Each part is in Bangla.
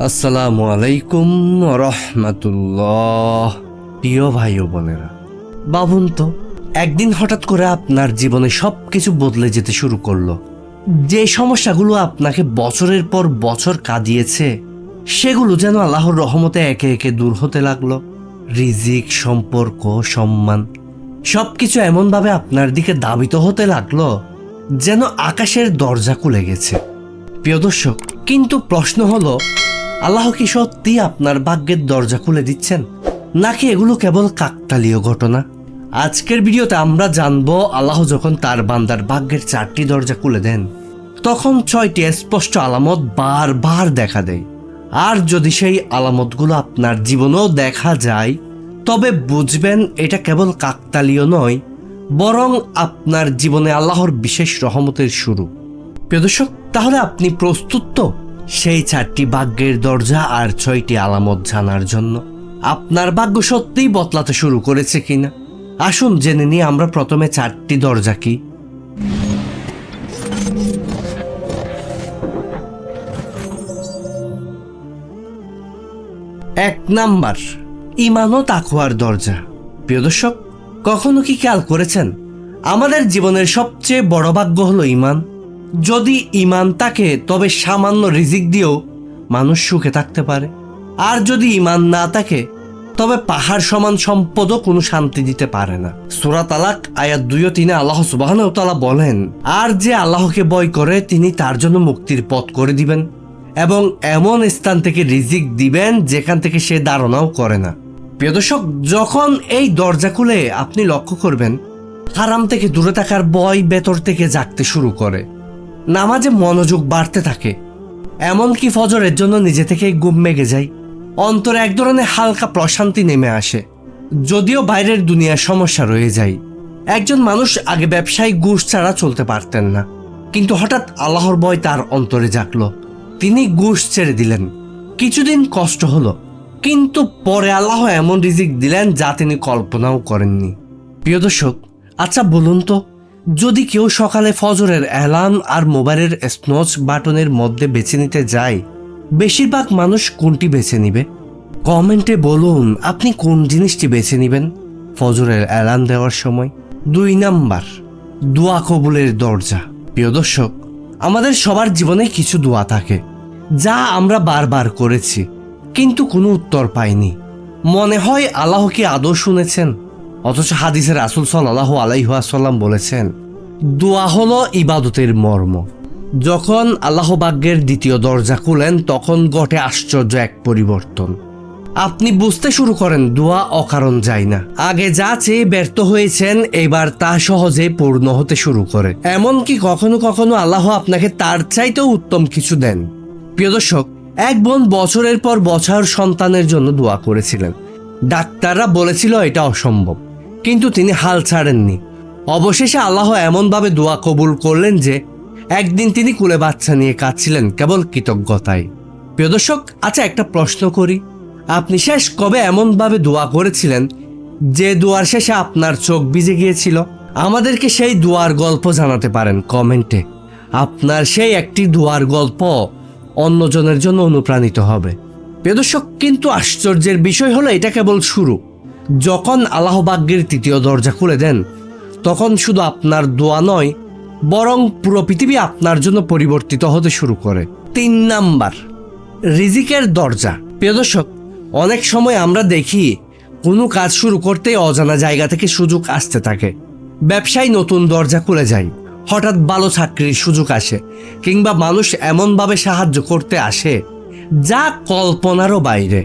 আসসালামু আলাইকুম রহমাতুল্লাহ প্রিয় ভাই ও বোনেরা, বাবুন তো, একদিন হঠাৎ করে আপনার জীবনে সব কিছু বদলে যেতে শুরু করল। যে সমস্যাগুলো আপনাকে বছরের পর বছর কাঁদিয়েছে, সেগুলো যেন আল্লাহর রহমতে একে একে দূর হতে লাগল। রিজিক, সম্পর্ক, সম্মান, সবকিছু এমনভাবে আপনার দিকে দাবিত হতে লাগল যেন আকাশের দরজা খুলে গেছে। প্রিয় দর্শক, কিন্তু প্রশ্ন হলো, আল্লাহ কি সত্যি আপনার ভাগ্যের দরজা খুলে দিচ্ছেন? নাকি এগুলো কেবল কাকতালীয় ঘটনা? আজকের ভিডিওতে আমরা জানব, আল্লাহ যখন তার বান্দার ভাগ্যের চারটি দরজা খুলে দেন, তখন ছয়টি স্পষ্ট আলামত বারবার দেখা দেয়। আর যদি সেই আলামতগুলো আপনার জীবনেও দেখা যায়, তবে বুঝবেন এটা কেবল কাকতালীয় নয় বরং আপনার জীবনে আল্লাহর বিশেষ রহমতের শুরু। প্রিয় দর্শক, তাহলে আপনি প্রস্তুত তো? সেই চারটি ভাগ্যের দরজা আর ছয়টি আলামত জানার জন্য। আপনার ভাগ্য সত্যিই বদলাতে শুরু করেছে কিনা? আসুন জেনে নিই আমরা প্রথমে চারটি দরজা কি। এক নাম্বার ইমান ও তাকুয়ার দরজা। প্রিয় দর্শক কখনো কি খেয়াল করেছেন? আমাদের জীবনের সবচেয়ে বড় ভাগ্য হলো ইমান যদি ইমান থাকে তবে সামান্য রিজিক দিয়েও মানুষ সুখে থাকতে পারে। আর যদি ইমান না থাকে তবে পাহাড় সমান সম্পদও কোনো শান্তি দিতে পারে না। সুরা তালাক, আয়াত দুই তিনে আল্লাহ সুবাহ বলেন, আর যে আল্লাহকে বয় করে, তিনি তার জন্য মুক্তির পথ করে দিবেন এবং এমন স্থান থেকে রিজিক দিবেন যেখান থেকে সে ধারণাও করে না। প্রিয় দর্শক, যখন এই দরজা খুলে আপনি লক্ষ্য করবেন, হারাম থেকে দূরে থাকার বয় ভেতর থেকে জাগতে শুরু করে। নামাজে মনোযোগ বাড়তে থাকে। এমনকি ফজরের জন্য নিজে থেকে গুম মেগে যায়। অন্তরে এক ধরনের হালকা প্রশান্তি নেমে আসে। যদিও বাইরের দুনিয়ার সমস্যা রয়ে যায়। একজন মানুষ আগে ব্যবসায়ী ঘুষ ছাড়া চলতে পারতেন না। কিন্তু হঠাৎ আল্লাহর বয় তার অন্তরে জাগলো। তিনি ঘুষ ছেড়ে দিলেন। কিছুদিন কষ্ট হলো। কিন্তু পরে আল্লাহ এমন রিজিক দিলেন যা তিনি কল্পনাও করেননি। প্রিয় দর্শক আচ্ছা বলুন তো, যদি কেউ সকালে ফজরের অ্যালার্ম আর মোবাইলের স্নোচ বাটনের মধ্যে বেছে নিতে যায়, বেশিরভাগ মানুষ কোনটি বেছে নিবে? কমেন্টে বলুন, আপনি কোন জিনিসটি বেছে নেবেন? ফজরের অ্যালার্ম দেওয়ার সময়? দুই নাম্বার, দোয়া কবুলের দরজা। প্রিয় দর্শক, আমাদের সবার জীবনে কিছু দোয়া থাকে, যা আমরা বারবার করেছি। কিন্তু কোনো উত্তর পাইনি মনে হয় আল্লাহ কি আদৌ শুনেছেন, অথচ হাদিসের রাসুল সাল্লাহ আলাইহাসাল্লাম বলেছেন, দোয়া হলো ইবাদতের মর্ম। যখন আল্লাহ বাগ্যের দ্বিতীয় দরজা খুলেন, তখন ঘটে আশ্চর্য এক পরিবর্তন। আপনি বুঝতে শুরু করেন, দোয়া অকারণ যায় না। আগে যা চেয়ে ব্যর্থ হয়েছেন, এবার তা সহজে পূর্ণ হতে শুরু করে। এমনকি কখনো কখনো আল্লাহ আপনাকে তার চাইতেও উত্তম কিছু দেন। প্রিয় দর্শক এক বোন বছরের পর বছর সন্তানের জন্য দোয়া করেছিলেন। ডাক্তাররা বলেছিল এটা অসম্ভব, কিন্তু তিনি হাল ছাড়েননি। অবশেষে আল্লাহ এমনভাবে দোয়া কবুল করলেন যে, একদিন তিনি কুলে বাচ্চা নিয়ে কাঁদছিলেন কেবল কৃতজ্ঞতায়। প্রিয় দর্শক আচ্ছা একটা প্রশ্ন করি। আপনি শেষ কবে এমনভাবে দোয়া করেছিলেন যে দোয়ার শেষে আপনার চোখ ভিজে গিয়েছিল? আমাদেরকে সেই দোয়ার গল্প জানাতে পারেন কমেন্টে। আপনার সেই একটি দোয়ার গল্প অন্যজনের জন্য অনুপ্রাণিত হবে। দর্শক কিন্তু আশ্চর্যের বিষয় হলো, এটা কেবল শুরু। যখন আল্লাহ বাগ্যের তৃতীয় দরজা খুলে দেন, তখন শুধু আপনার দোয়া নয়, বরং পুরো পৃথিবী আপনার জন্য পরিবর্তিত হতে শুরু করে। তিন নাম্বার, রিজিকের দরজা। প্রিয় অনেক সময় আমরা দেখি, কোনো কাজ শুরু করতেই অজানা জায়গা থেকে সুযোগ আসতে থাকে। ব্যবসায় নতুন দরজা খুলে যায়। হঠাৎ ভালো চাকরির সুযোগ আসে কিংবা মানুষ এমনভাবে সাহায্য করতে আসে যা কল্পনারও বাইরে।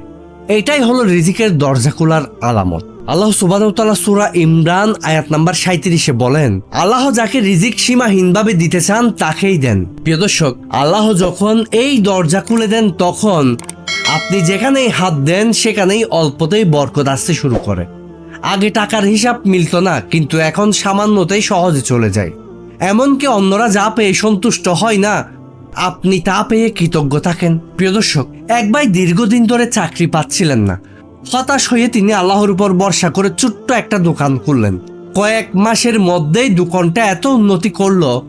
এটাই হলো রিজিকের দরজা খোলার আলামত। আল্লাহ সুবাহতালা সুরা ইমরান আয়াত নাম্বার সাঁত্রিশে বলেন, আল্লাহ যাকে রিজিক সীমাহীনভাবে দিতে চান তাকেই দেন। প্রিয় দর্শক, আল্লাহ যখন এই দরজা খুলে দেন, তখন আপনি যেখানেই হাত দেন, সেখানেই অল্পতেই বরকত আসতে শুরু করে। আগে টাকার হিসাব মিলত না, কিন্তু এখন সামান্যতেই সহজে চলে যায়। এমনকি অন্যরা যা পেয়ে সন্তুষ্ট হয় না? আপনি তা পেয়ে কৃতজ্ঞ থাকেন। প্রিয় দর্শক, এক ভাই দীর্ঘদিন ধরে চাকরি পাচ্ছিলেন না। হতাশ হয়ে তিনি আল্লাহর উপর বর্ষা করে ছোট্ট একটা দোকান খুললেন। কয়েক মাসের মধ্যেই দোকানটা এত উন্নতি করল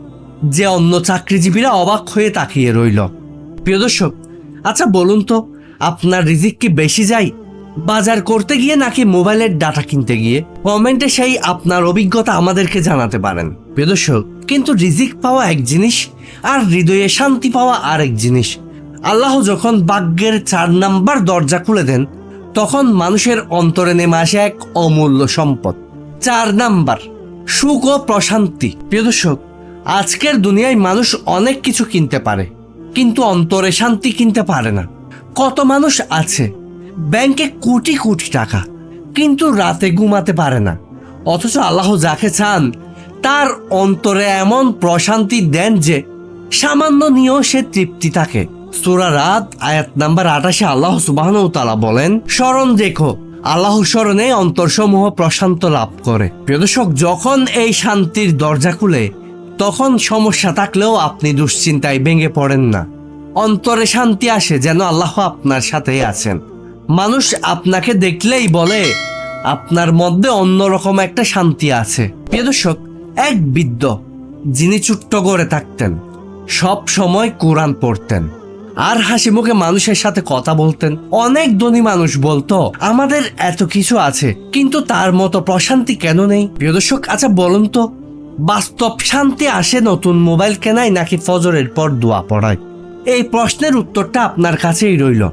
যে অন্য চাকরিজীবীরা অবাক হয়ে তাকিয়ে রইল। প্রিয় দর্শক আচ্ছা বলুন তো, আপনার রিজিক কি বেশি যায়? বাজার করতে গিয়ে নাকি মোবাইলের ডাটা কিনতে গিয়ে? কমেন্টে সেই আপনার অভিজ্ঞতা আমাদেরকে জানাতে পারেন। প্রিয় দর্শক কিন্তু রিজিক পাওয়া এক জিনিস আর হৃদয়ে শান্তি পাওয়া আরেক জিনিস। আল্লাহ যখন বাগ্যের চার নাম্বার দরজা খুলে দেন, তখন মানুষের অন্তরে নেমে আসে এক অমূল্য সম্পদ। চার নাম্বার, সুখ ও প্রশান্তি। প্রিয় দর্শক, আজকের দুনিয়ায় মানুষ অনেক কিছু কিনতে পারে, কিন্তু অন্তরে শান্তি কিনতে পারে না। কত মানুষ আছে, ব্যাংকে কোটি কোটি টাকা, কিন্তু রাতে ঘুমাতে পারে না। অথচ আল্লাহ যাকে চান তার অন্তরে এমন প্রশান্তি দেন যে সামান্য নিয়েও সে তৃপ্তি থাকে। সুরা রাত, আয়াত নাম্বার আঠাশে আল্লাহ সুবাহ তালা বলেন স্মরণ দেখো, আল্লাহ স্মরণে অন্তরসমূহ প্রশান্ত লাভ করে। প্রিয় দর্শক, যখন এই শান্তির দরজা খুলে, তখন সমস্যা থাকলেও আপনি দুশ্চিন্তায় ভেঙে পড়েন না। অন্তরে শান্তি আসে যেন আল্লাহ আপনার সাথেই আছেন। মানুষ আপনাকে দেখলেই বলে, আপনার মধ্যে অন্যরকম একটা শান্তি আছে। প্রিয় দর্শক এক বৃদ্ধ, যিনি ছোট্ট করে থাকতেন, সব সময় কোরআন পড়তেন। আর হাসি মুখে মানুষের সাথে কথা বলতেন। অনেক ধনী মানুষ বলতো, আমাদের এত কিছু আছে, কিন্তু তার মতো প্রশান্তি কেন নেই? প্রিয় দর্শক আচ্ছা বলুন তো, বাস্তব শান্তি আসে নতুন মোবাইল কেনায় নাকি ফজরের পর দোয়া পড়ায়? এই প্রশ্নের উত্তরটা আপনার কাছেই রইল।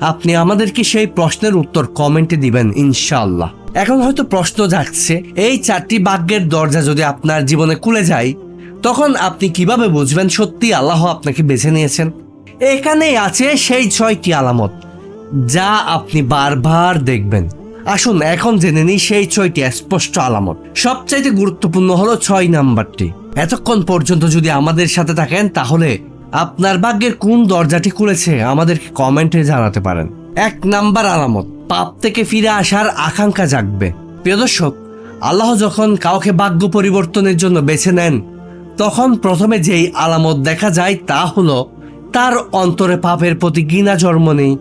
আপনি আমাদেরকে সেই প্রশ্নের উত্তর কমেন্টে দিবেন, ইনশাআল্লাহ। এখন হয়তো প্রশ্ন জাগছে, এই চারটি ভাগ্যের দরজা যদি আপনার জীবনে খুলে যায়, তখন আপনি কীভাবে বুঝবেন সত্যি আল্লাহ আপনাকে বেছে নিয়েছেন? এখানেই আছে সেই ছয়টি আলামত, যা আপনি বারবার দেখবেন। আসুন, এখন জেনে নিই সেই ছয়টি স্পষ্ট আলামত। সবচাইতে গুরুত্বপূর্ণ হলো ছয় নাম্বারটি। এতক্ষণ পর্যন্ত যদি আমাদের সাথে থাকেন, তাহলে আপনার ভাগ্যের কোন দরজাটি খুলেছে আমাদেরকে কমেন্টে জানাতে পারেন। এক নাম্বার আলামত, পাপ থেকে ফিরে আসার আকাঙ্ক্ষা জাগবে। প্রিয় দর্শক, আল্লাহ যখন কাউকে ভাগ্য পরিবর্তনের জন্য বেছে নেন, তখন প্রথমে যেই আলামত দেখা যায় তা হলো তার অন্তরে পাপের প্রতি ঘৃণা জন্ম নেই।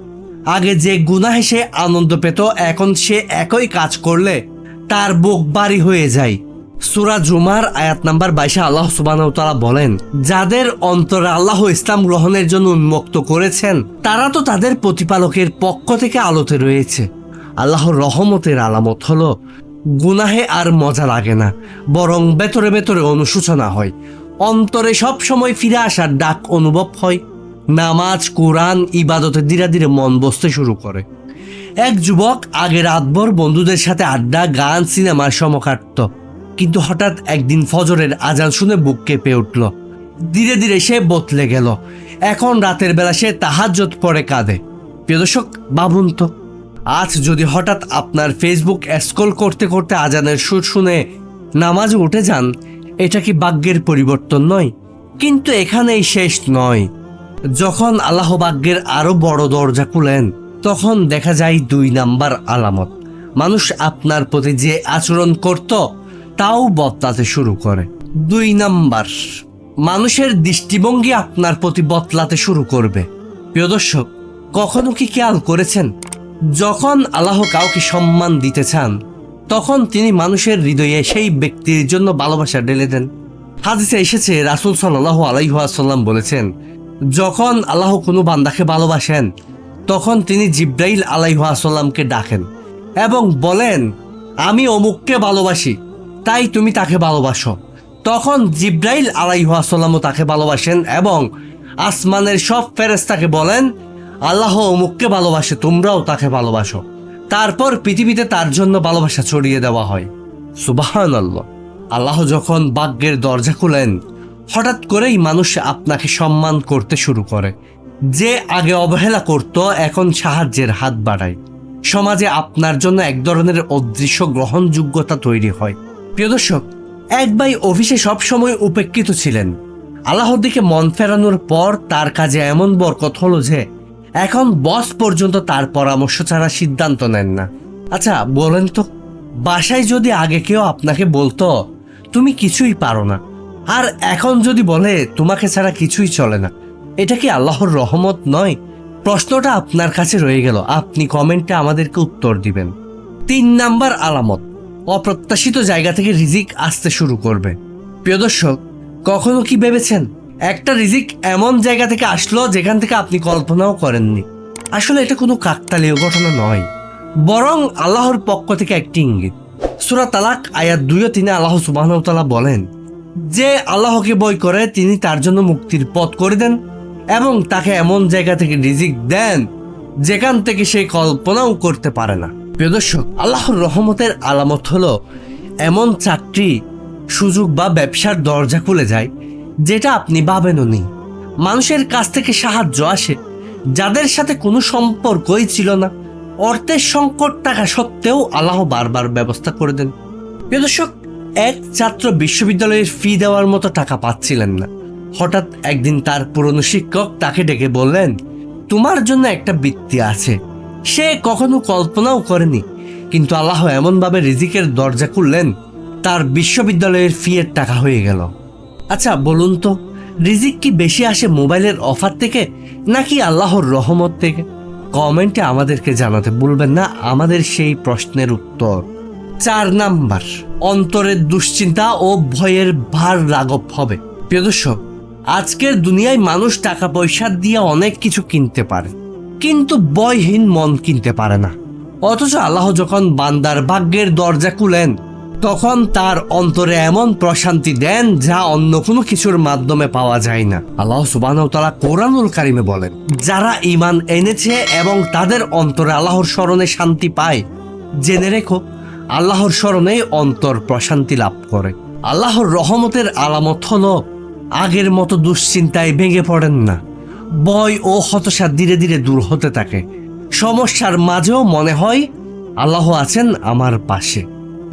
আগে যে গুনাহে সে আনন্দ পেত, এখন সে একই কাজ করলে তার বুক বাড়ি হয়ে যায়। সুরা জুমার আয়াত নাম্বার বাইশে আল্লাহ সুবাহ বলেন, যাদের অন্তরে আল্লাহ ইসলাম গ্রহণের জন্য উন্মুক্ত করেছেন, তারা তো তাদের প্রতিপালকের পক্ষ থেকে আলোতে রয়েছে। আল্লাহর রহমতের আলামত হলো, গুনাহে আর মজা লাগে না, বরং ভেতরে ভেতরে অনুশোচনা হয়। অন্তরে সব সময় ফিরে আসার ডাক অনুভব হয়। নামাজ, কোরআন, ইবাদতে ধীরে ধীরে মন বসতে শুরু করে। এক যুবক আগে রাতভর বন্ধুদের সাথে আড্ডা, গান, সিনেমার সম কাটত কিন্তু হঠাৎ একদিন ফজরের আজান শুনে বুক কেঁপে উঠল। ধীরে ধীরে সে বদলে গেল। এখন রাতের বেলা সে তাহাজ্জত পরে কাঁদে। প্রিয় দর্শক, ভাবুন তো, আজ যদি হঠাৎ আপনার ফেসবুক স্ক্রল করতে করতে আজানের সুর শুনে নামাজে উঠে যান, এটা কি ভাগ্যের পরিবর্তন নয়? কিন্তু এখানেই শেষ নয়। যখন আল্লাহ ভাগ্যের আরও বড় দরজা খুলেন, তখন দেখা যায় দুই নাম্বার আলামত। মানুষ আপনার প্রতি যে আচরণ করত তাও বদলাতে শুরু করে। দুই নাম্বার, মানুষের দৃষ্টিভঙ্গি আপনার প্রতি বদলাতে শুরু করবে। প্রিয় দর্শক, কখনো কি খেয়াল করেছেন? যখন আল্লাহ কাউকে সম্মান দিতে চান, তখন তিনি মানুষের হৃদয়ে সেই ব্যক্তির জন্য ভালোবাসা ঢেলে দেন। হাদিসে এসেছে, রাসুল সাল্লাহ আলাইহাসাল্লাম বলেছেন, যখন আল্লাহ কোনো বান্দাকে ভালোবাসেন, তখন তিনি জিব্রাইল আলাইহাসাল্লামকে ডাকেন এবং বলেন, আমি অমুককে ভালোবাসি তাই তুমি তাকে ভালোবাসো। তখন জিব্রাইল আলাইহাসাল্লামও তাকে ভালোবাসেন এবং আসমানের সব ফেরেস্তাকে বলেন, আল্লাহ অমুককে ভালোবাসে, তোমরাও তাকে ভালোবাসো। তারপর পৃথিবীতে তার জন্য ভালোবাসা ছড়িয়ে দেওয়া হয়। সুবাহান আল্লাহ আল্লাহ যখন ভাগ্যের দরজা খুলেন, হঠাৎ করেই মানুষ আপনাকে সম্মান করতে শুরু করে। যে আগে অবহেলা করত, এখন সাহায্যের হাত বাড়ায়। সমাজে আপনার জন্য এক ধরনের অদৃশ্য গ্রহণযোগ্যতা তৈরি হয়। প্রিয় দর্শক, এক ভাই অফিসে সবসময় উপেক্ষিত ছিলেন। আল্লাহর দিকে মন ফেরানোর পর তার কাজে এমন বরকত হলো যে, এখন বস পর্যন্ত তার পরামর্শ ছাড়া সিদ্ধান্ত নেন না। আচ্ছা বলেন তো, বাসায় যদি আগে কেউ আপনাকে বলতো, তুমি কিছুই পারো না। আর এখন যদি বলে, তোমাকে ছাড়া কিছুই চলে না। এটা কি আল্লাহর রহমত নয়? প্রশ্নটা আপনার কাছে রয়ে গেল। আপনি কমেন্টে আমাদেরকে উত্তর দিবেন। তিন নাম্বার আলামত। অপ্রত্যাশিত জায়গা থেকে রিজিক আসতে শুরু করবে। প্রিয় দর্শক, কখনো কি ভেবেছেন? একটা রিজিক এমন জায়গা থেকে আসলো যেখান থেকে আপনি কল্পনাও করেননি। আসলে এটা কোনো কাকতালীয় ঘটনা নয়। বরং আল্লাহর পক্ষ থেকে একটি ইঙ্গিত। সুরা তালাক, আয়াত দুই ও তিনে আল্লাহ সুবাহতালা বলেন, যে আল্লাহকে বই করে, তিনি তার জন্য মুক্তির পথ করে দেন এবং তাকে এমন জায়গা থেকে রিজিক দেন যেখান থেকে সে কল্পনাও করতে পারে না। প্রিয় দর্শক, আল্লাহর রহমতের আলামত হলো এমন চাকরি সুযোগ বা ব্যবসার দরজা খুলে যায় যেটা আপনি ভাবেনও নি। মানুষের কাছ থেকে সাহায্য আসে, যাদের সাথে কোনো সম্পর্কই ছিল না। অর্থের সংকট থাকা সত্ত্বেও আল্লাহ বারবার ব্যবস্থা করে দেন। প্রিয় দর্শক, এক ছাত্র বিশ্ববিদ্যালয়ের ফি দেওয়ার মতো টাকা পাচ্ছিলেন না। হঠাৎ একদিন তার পুরনো শিক্ষক তাকে ডেকে বললেন, তোমার জন্য একটা বৃত্তি আছে। সে কখনো কল্পনাও করেনি। কিন্তু আল্লাহ এমনভাবে রিজিকের দরজা খুললেন, তার বিশ্ববিদ্যালয়ের ফিয়ের টাকা হয়ে গেল। আচ্ছা বলুন তো, রিজিক কি বেশি আসে মোবাইলের অফার থেকে, নাকি আল্লাহর রহমত থেকে? কমেন্টে আমাদেরকে জানাতে ভুলবেন না, আমাদের সেই প্রশ্নের উত্তর। চার নাম্বার, অন্তরের দুশ্চিন্তা ও ভয়ের ভার রাগব হবে। প্রিয় দর্শক, আজকের দুনিয়ায় মানুষ টাকা পয়সা দিয়ে অনেক কিছু কিনতে পারে। কিন্তু বয়হীন মন কিনতে পারে না। অথচ আল্লাহ যখন বান্দার ভাগ্যের দরজা খুলেন, তখন তার অন্তরে এমন প্রশান্তি দেন যা অন্য কোনো কিছুর মাধ্যমে পাওয়া যায় না। আল্লাহ সুবাহ তালা কোরআনুল কারিমে বলেন, যারা ইমান এনেছে এবং তাদের অন্তরে আল্লাহর স্মরণে শান্তি পায়, জেনে রেখো, আল্লাহর স্মরণে অন্তর প্রশান্তি লাভ করে। আল্লাহর রহমতের আলামত হলো আগের মতো দুশ্চিন্তায় ভেঙে পড়েন না। ভয় ও হতাশা ধীরে ধীরে দূর হতে থাকে। সমস্যার মাঝেও মনে হয়, আল্লাহ আছেন আমার পাশে।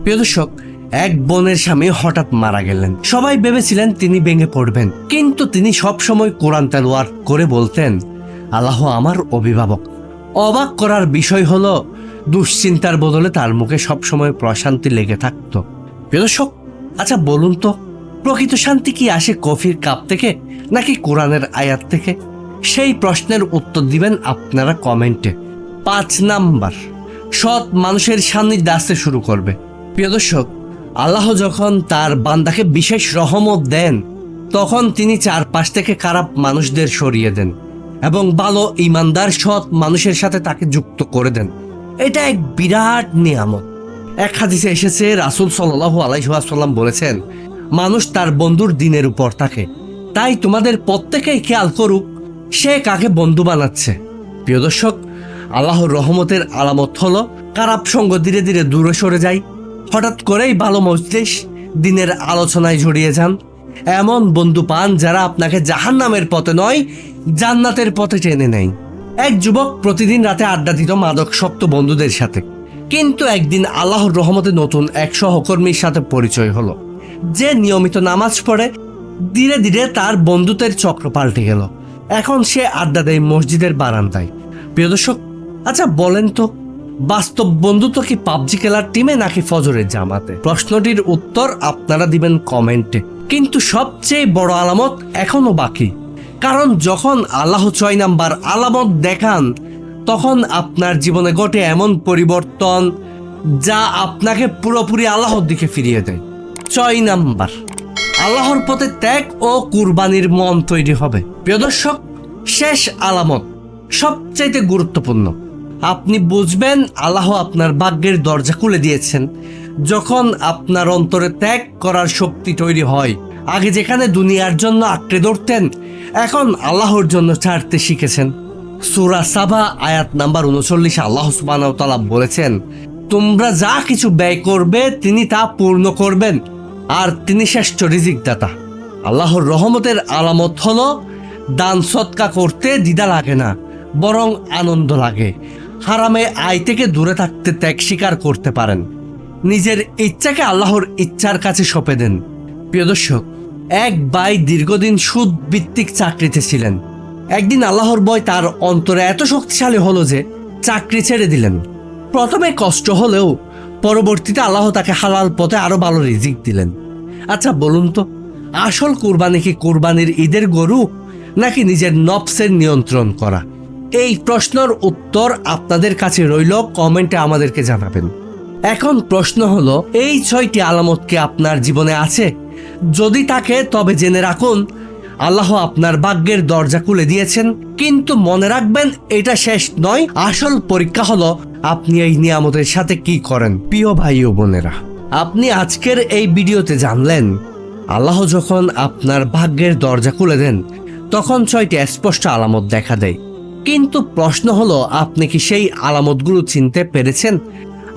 প্রিয় দর্শক, এক বোনের স্বামী হঠাৎ মারা গেলেন। সবাই ভেবেছিলেন তিনি ভেঙে পড়বেন। কিন্তু তিনি সবসময় কোরআন তেলোয়ার করে বলতেন, আল্লাহ আমার অভিভাবক। অবাক করার বিষয় হলো, দুশ্চিন্তার বদলে তার মুখে সবসময় প্রশান্তি লেগে থাকত। প্রিয় দর্শক আচ্ছা বলুন তো, প্রকৃত শান্তি কি আসে কফির কাপ থেকে নাকি কোরআনের আয়াত থেকে? সেই প্রশ্নের উত্তর দিবেন আপনারা কমেন্টে। পাঁচ নাম্বার, সৎ মানুষের সান্নিধ্যে আসতে শুরু করবে। প্রিয় দর্শক, আল্লাহ যখন তার বান্দাকে বিশেষ রহমত দেন, তখন তিনি চারপাশ থেকে খারাপ মানুষদের সরিয়ে দেন এবং ভালো ইমানদার, সৎ মানুষের সাথে তাকে যুক্ত করে দেন। এটা এক বিরাট নিয়ামত। এক হাদিসে এসেছে, রাসুল সাল্লাহ আলাইসাল্লাম বলেছেন, মানুষ তার বন্ধুর দিনের উপর থাকে। তাই তোমাদের প্রত্যেকেই খেয়াল করুক সে কাকে বন্ধু বানাচ্ছে? প্রিয় দর্শক, আল্লাহর রহমতের আলামত হলো খারাপ সঙ্গ ধীরে ধীরে দূরে সরে যায়, হঠাৎ করেই ভালো মজলিস দিনের আলোচনায় জড়িয়ে যান। এমন বন্ধু পান যারা আপনাকে জাহান্নামের পথে নয়, জান্নাতের পথে টেনে নেয়। এক যুবক প্রতিদিন রাতে আড্ডা দিত মাদক শক্ত বন্ধুদের সাথে। কিন্তু একদিন আল্লাহর রহমতে নতুন এক সহকর্মীর সাথে পরিচয় হলো। যে নিয়মিত নামাজ পড়ে, ধীরে ধীরে তার বন্ধুত্বের চক্র পাল্টে গেল। এখন সে আড্ডা দেয় মসজিদের বারান্দায়। প্রিয় দর্শক আচ্ছা বলেন তো, বাস্তব বন্ধুত্ব কি পাবজি খেলার টিমে নাকি ফজরের জামাতে? প্রশ্নটির উত্তর আপনারা দিবেন কমেন্টে। কিন্তু সবচেয়ে বড় আলামত এখনও বাকি। কারণ যখন আল্লাহ ছয় নাম্বার আলামত দেখান, তখন আপনার জীবনে ঘটে এমন পরিবর্তন যা আপনাকে পুরোপুরি আল্লাহর দিকে ফিরিয়ে দেয়। ছয় নাম্বার। আল্লাহর পথে ত্যাগ ও কুরবানির মন তৈরি হবে। প্রিয় দর্শক, শেষ আলামত সবচাইতে গুরুত্বপূর্ণ। আপনি বুঝবেন আল্লাহ আপনার ভাগ্যের দরজা খুলে দিয়েছেন। যখন আপনার অন্তরে ত্যাগ করার শক্তি তৈরি হয়, আগে যেখানে দুনিয়ার জন্য আঁকড়ে ধরতেন, এখন আল্লাহর জন্য ছাড়তে শিখেছেন। সুরা সাবা, আয়াত নাম্বার উনচল্লিশে আল্লাহ সুবাহ বলেছেন, তোমরা যা কিছু ব্যয় করবে, তিনি তা পূর্ণ করবেন। আর তিনি শ্রেষ্ঠ রিজিক দাতা আল্লাহর রহমতের আলামত হল, দান সৎকা করতে দ্বিধা লাগে না, বরং আনন্দ লাগে। হারামে আয় থেকে দূরে থাকতে ত্যাগ স্বীকার করতে পারেন। নিজের ইচ্ছাকে আল্লাহর ইচ্ছার কাছে সঁপে দেন। প্রিয় দর্শক, এক বাই দীর্ঘদিন সুদ ভিত্তিক চাকরিতে ছিলেন। একদিন আল্লাহর বয় তার অন্তরে এত শক্তিশালী হলো যে চাকরি ছেড়ে দিলেন। প্রথমে কষ্ট হলেও পরবর্তীতে আল্লাহ তাকে হালাল পথে আরও ভালো রিজিক দিলেন। আচ্ছা বলুন তো, আসল কুরবানি কি কুরবানির ঈদের গরু নাকি নিজের নফসের নিয়ন্ত্রণ করা? এই প্রশ্নের উত্তর আপনাদের কাছে রইল, কমেন্টে আমাদেরকে জানাবেন। এখন প্রশ্ন হলো, এই ছয়টি আলামত কি আপনার জীবনে আছে? যদি তাকে তবে জেনে রাখুন, আল্লাহ আপনার ভাগ্যের দরজা খুলে দিয়েছেন, কিন্তু মনে রাখবেন, এটা শেষ নয়। আসল পরীক্ষা হলো আপনি এই নিয়ামতের সাথে কি করেন? প্রিয় ভাই ও বোনেরা, আপনি আজকের এই ভিডিওতে জানলেন, আল্লাহ যখন আপনার ভাগ্যের দরজা খুলে দেন, তখন ছয়টি স্পষ্ট আলামত দেখা দেয়। কিন্তু প্রশ্ন হলো, আপনি কি সেই আলামতগুলো চিনতে পেরেছেন?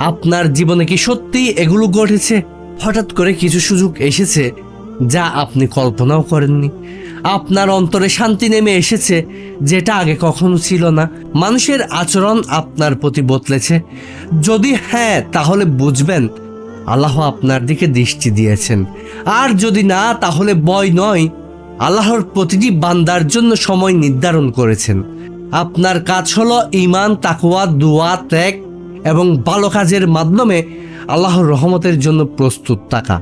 আপনার জীবনে কি সত্যি এগুলো ঘটেছে? হঠাৎ করে কিছু সুযোগ এসেছে যা আপনি কল্পনাও করেননি। আপনার অন্তরে শান্তি নেমে এসেছে, যেটা আগে কখনো ছিল না। মানুষের আচরণ আপনার প্রতি বদলেছে। যদি হ্যাঁ তাহলে বুঝবেন, আল্লাহ আপনার দিকে দৃষ্টি দিয়েছেন। আর যদি না, তাহলে বয় নয়। আল্লাহর প্রতিটি বান্দার জন্য সময় নির্ধারণ করেছেন। আপনার কাজ হলো ইমান তাকুয়া দোয়া, ত্যাগ এবং ভালো কাজের মাধ্যমে আল্লাহর রহমতের জন্য প্রস্তুত থাকা।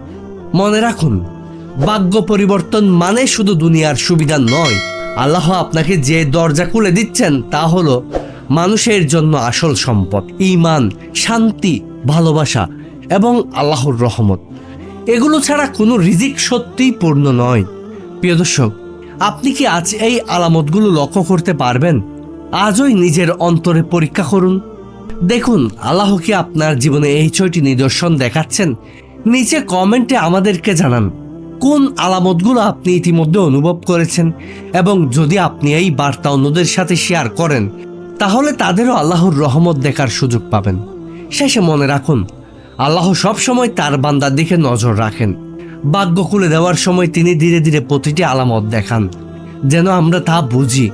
মনে রাখুন ভাগ্য পরিবর্তন মানে শুধু দুনিয়ার সুবিধা নয়। আল্লাহ আপনাকে যে দরজা খুলে দিচ্ছেন, তা হলো মানুষের জন্য আসল সম্পদ ইমান শান্তি, ভালোবাসা এবং আল্লাহর রহমত। এগুলো ছাড়া কোনো রিজিক সত্যিই পূর্ণ নয়। প্রিয় দর্শক, আপনি কি আজ এই আলামতগুলো লক্ষ্য করতে পারবেন? আজই নিজের অন্তরে পরীক্ষা করুন। দেখুন, আল্লাহ কি আপনার জীবনে এই ছয়টি নিদর্শন দেখাচ্ছেন? নিচে কমেন্টে আমাদেরকে জানান। কোন আলামতগুলো আপনি ইতিমধ্যে অনুভব করেছেন? এবং যদি আপনি এই বার্তা অন্যদের সাথে শেয়ার করেন, তাহলে তাদেরও আল্লাহর রহমত দেখার সুযোগ পাবেন। শেষে মনে রাখুন, আল্লাহ সবসময় তার বান্দার দিকে নজর রাখেন। ভাগ্য খুলে দেওয়ার সময় তিনি ধীরে ধীরে প্রতিটি আলামত দেখান। যেন আমরা তা বুঝি,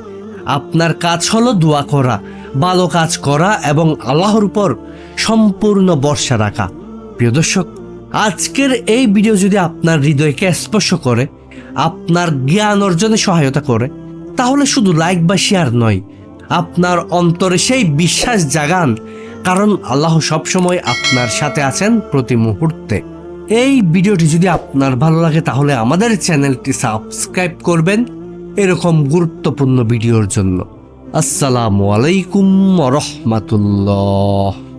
আপনার কাজ হলো দোয়া করা, ভালো কাজ করা এবং আল্লাহর উপর সম্পূর্ণ বর্ষা রাখা। প্রিয় দর্শক আজকের এই ভিডিও যদি আপনার হৃদয়কে স্পর্শ করে, আপনার জ্ঞান অর্জনে সহায়তা করে, তাহলে শুধু লাইক বা শেয়ার নয়, আপনার অন্তরে সেই বিশ্বাস জাগান, কারণ আল্লাহ সবসময় আপনার সাথে আছেন প্রতি মুহূর্তে। এই ভিডিওটি যদি আপনার ভালো লাগে, তাহলে আমাদের চ্যানেলটি সাবস্ক্রাইব করবেন এরকম গুরুত্বপূর্ণ ভিডিওর জন্য। আসসালামু আলাইকুম রহমাতুল্লাহ।